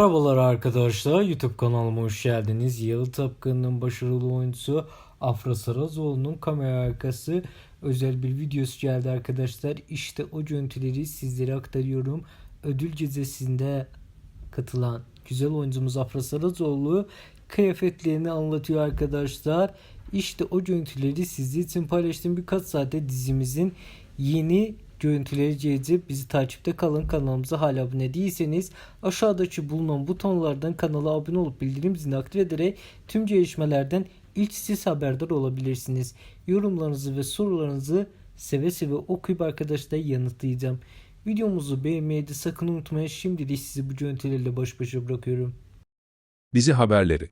Merhabalar arkadaşlar YouTube kanalıma hoş geldiniz. Yalı Tapkan'ın başarılı oyuncusu Afra Sarazoğlu'nun kamera arkası özel bir videosu geldi arkadaşlar. İşte o görüntüleri sizlere aktarıyorum. Ödül gecesinde katılan güzel oyuncumuz Afra Sarazoğlu kıyafetlerini anlatıyor arkadaşlar. İşte o görüntüleri sizler için paylaştım. Birkaç saate dizimizin yeni görüntüleri gelecek. Bizi takipte kalın. Kanalımıza hala abone değilseniz aşağıdaki bulunan butonlardan kanala abone olup bildirim zilini aktif ederek tüm gelişmelerden ilk siz haberdar olabilirsiniz. Yorumlarınızı ve sorularınızı seve seve okuyup arkadaşlar yanıtlayacağım. Videomuzu beğenmeyi de sakın unutmayın. Şimdilik sizi bu görüntülerle baş başa bırakıyorum. Dizi haberleri